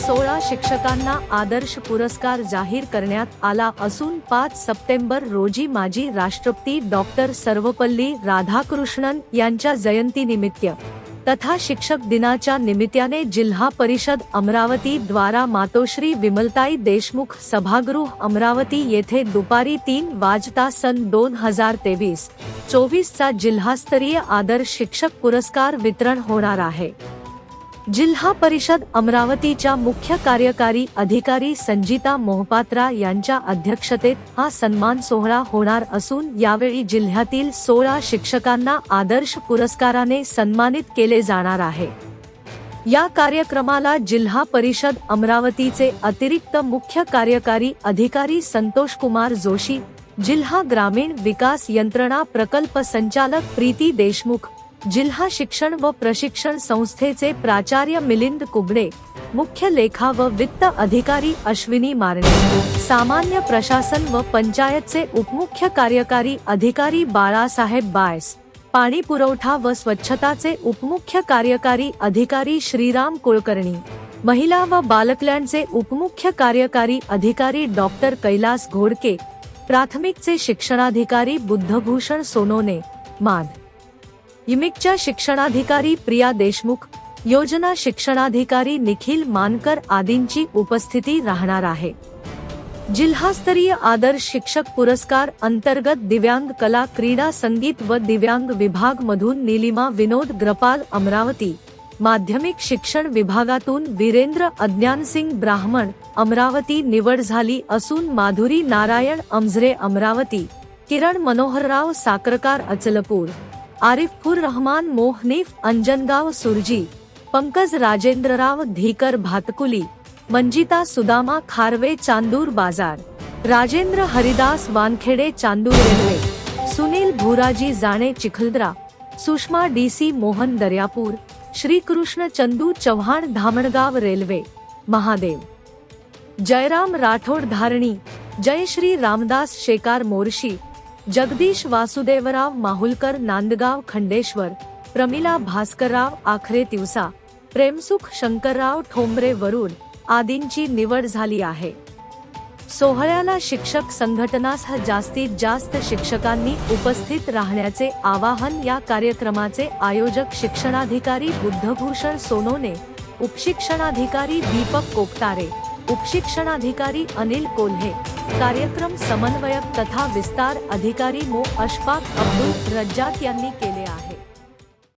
सोळा शिक्षकांना आदर्श पुरस्कार जाहीर करण्यात आला असून पाच सप्टेंबर रोजी माजी राष्ट्रपती डॉक्टर सर्वपल्ली राधाकृष्णन यांच्या जयंतीनिमित्त तथा शिक्षक दिनाच्या निमित्ताने जिल्हा परिषद अमरावती द्वारा मातोश्री विमलताई देशमुख सभागृह अमरावती येथे दुपारी तीन वाजता सन दोन हजार तेवीस चोवीसचा जिल्हास्तरीय आदर्श शिक्षक पुरस्कार वितरण होणार आहे. जिल्हा परिषद अमरावतीच्या मुख्य कार्यकारी अधिकारी संजिता मोहपात्रा यांच्या अध्यक्षतेत हा सन्मान सोहळा होणार असून यावेळी जिल्ह्यातील सोळा शिक्षकांना आदर्श पुरस्काराने सन्मानित केले जाणार आहे. या कार्यक्रमाला जिल्हा परिषद अमरावतीचे अतिरिक्त मुख्य कार्यकारी अधिकारी संतोष कुमार जोशी जिल्हा ग्रामीण विकास यंत्रणा प्रकल्प संचालक प्रीती देशमुख जिल्हा शिक्षण व प्रशिक्षण संस्थेचे प्राचार्य मिलिंद कुबडे मुख्य लेखा व वित्त अधिकारी अश्विनी मारणे सामान्य प्रशासन व पंचायतचे उपमुख्य कार्यकारी अधिकारी बाळासाहेब बायस पाणी पुरवठा व स्वच्छताचे उपमुख्य कार्यकारी अधिकारी श्रीराम कुलकर्णी महिला व बालकल्याणचे उपमुख्य कार्यकारी अधिकारी डॉक्टर कैलास घोडके प्राथमिकचे शिक्षणाधिकारी बुद्धभूषण सोनोने माध इमिकच्या शिक्षणाधिकारी प्रिया देशमुख योजना शिक्षणाधिकारी निखिल मानकर आदींची उपस्थिती राहणार आहे. जिल्हास्तरीय आदर्श शिक्षक पुरस्कार अंतर्गत दिव्यांग कला क्रीडा संगीत व दिव्यांग विभाग मधून निलिमा विनोद ग्रपाल अमरावती माध्यमिक शिक्षण विभागातून वीरेंद्र अज्ञानसिंग ब्राह्मण अमरावती निवड झाली असून माधुरी नारायण अमझरे अमरावती किरण मनोहरराव साकरकार अचलपूर. आरिफपूर रहमान मोहनीफ अंजनगाव सुरजी Pankaj राजेंद्रराव धीकर Bhatkuli Manjita Sudama Kharwe Chandur Bazar Rajendra Haridas Wankhede Chandur Railway Sunil Bhuraji Jane Chikhaldara Sushma D C Mohan Daryapur Shrikrishna Chandu Chavan Dhamangaon Railway Mahadev Jayram Rathod Dharni Jayashri Ramdas Shekar Morshi Jagdish Vasudevrao Mahulkar Nandgaon Khandeshwar Pramila Bhaskarrao Akhare Tiwasa Premsukh Shankarrao Thombre Varun आदींची निवड झाली आहे. सोहळ्याला शिक्षक संघटनासह जास्तीत जास्त शिक्षकांनी उपस्थित राहण्याचे आवाहन या कार्यक्रमाचे आयोजक शिक्षणाधिकारी बुद्धभूषण सोनोने उपशिक्षणाधिकारी दीपक कोकतारे उपशिक्षणाधिकारी अनिल कोल्हे कार्यक्रम समन्वयक तथा विस्तार अधिकारी मो. अशफाक अब्दुल रज्जाक यांनी केले.